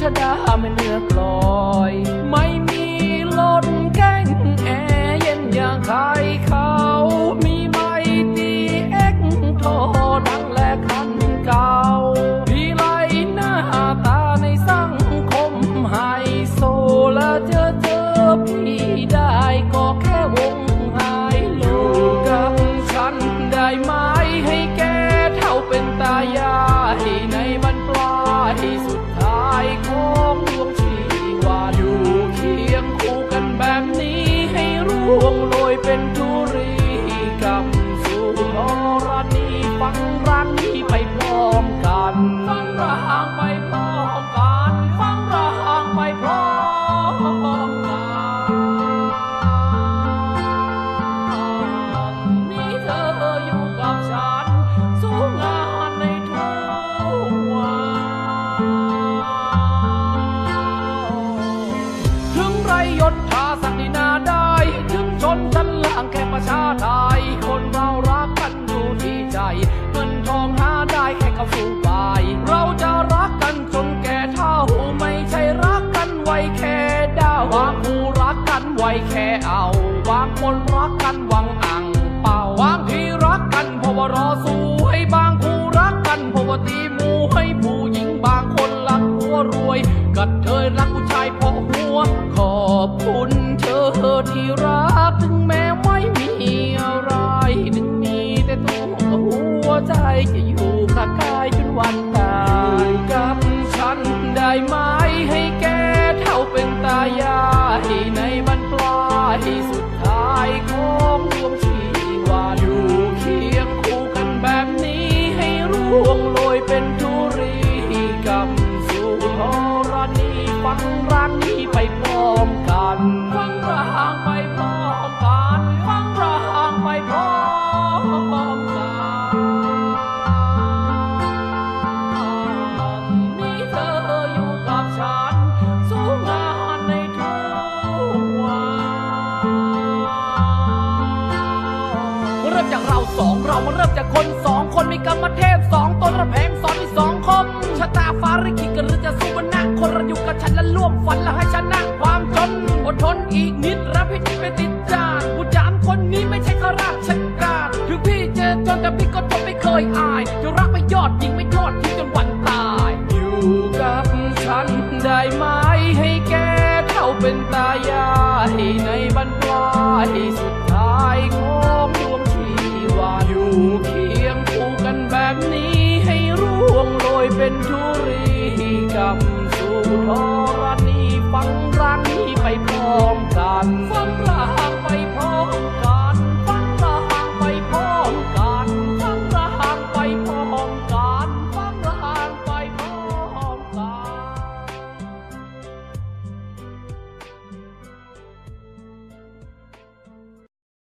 ชดาไม่เลือกลอย้นล่างแค่ประชาไทยคนเรารักกันอยู่ที่ใจเงินทองหาได้แค่กับสู้ไปเราจะรักกันจนแก่เท่าไม่ใช่รักกันไว้แค่ดาวบางคู่รักกันไว้แค่เอาบางคนรักกันหวังอังเป่าบางทีรักกันเพราะว่ารอส ใจจะอยู่ข้างกายจนวันตายกับฉันได้ไหมให้แกเท่าเป็นตายายในบรรปลายสุดท้ายของดวงชีวาอยู่เคียงคู่กันแบบนี้ให้ร่วงโรยเป็นธุรีกับสู่ธรณีฟังร้านนี้ไป สองเรามาเริ่มจากคนสองคนมีกรรมเทพสองตนระแพงสอนที่สองคมชะตาฟ้าริขิตกันหรือจะสู้บนหน้าคนระอยู่กับฉันและร่วมฝันและให้ชนะความจนอดทนอีกนิดรับพิจิตไปติดจานผู้จามคนนี้ไม่ใช่ข้าราชการถึงพี่เจอจนแต่พี่ก็ทนไม่เคยอายจะรักไม่ยอดยิงไม่ทอดทิ้งจนวันตาย อยู่กับฉันได้ไหม Oh.